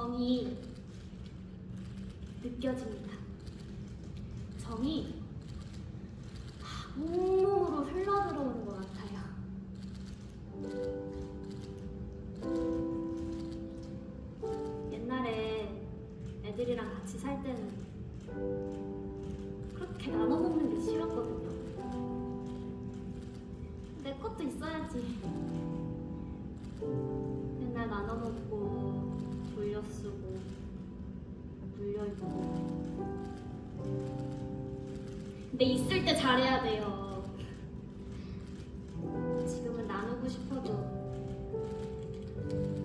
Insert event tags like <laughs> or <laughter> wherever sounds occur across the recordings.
정이 느껴집니다. 정이 온몸으로 흘러들어오는 것 같아요. 옛날에 애들이랑 같이 살 때는 그렇게 나눠 먹는 게 싫었거든요. 내 것도 있어야지. 맨날 나눠 먹고 돌려쓰고 물려입고. 근데 있을 때 잘해야 돼요. 지금은 나누고 싶어도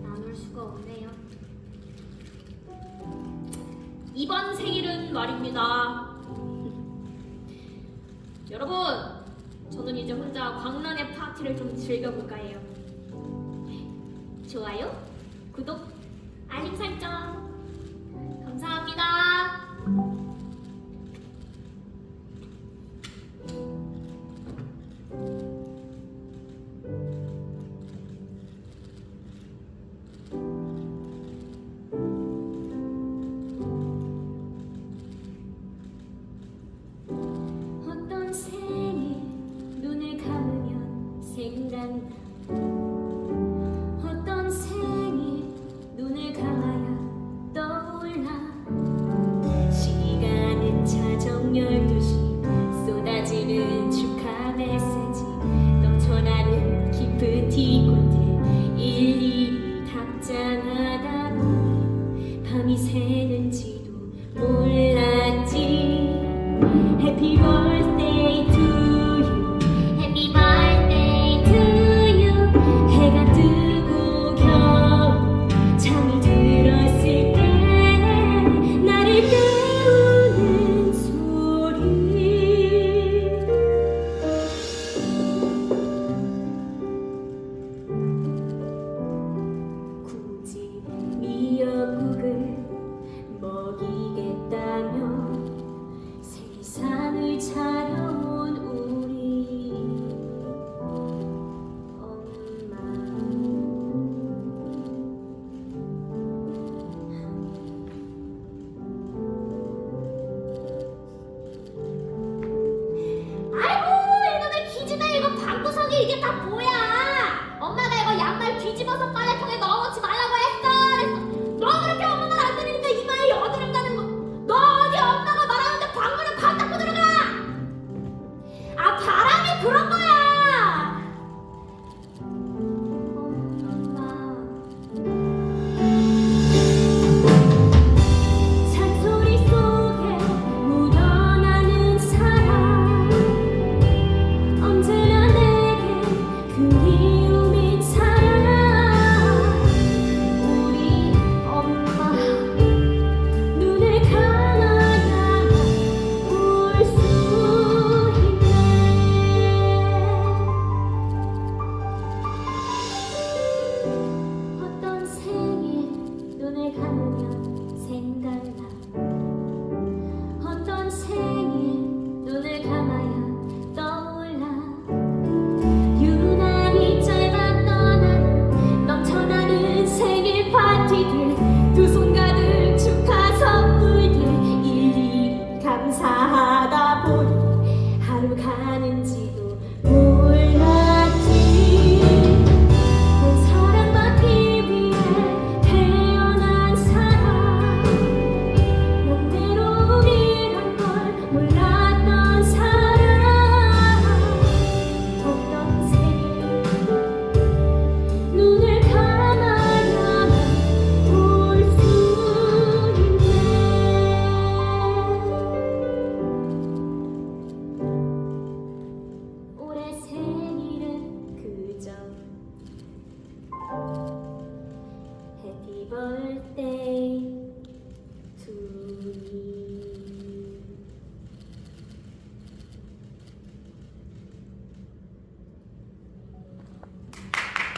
나눌 수가 없네요. 이번 생일은 말입니다. <laughs> 여러분 저는 이제 혼자 광란의 파티를 좀 즐겨볼까 해요. 좋아요, 구독 알림 설정. 감사합니다. mis heridas.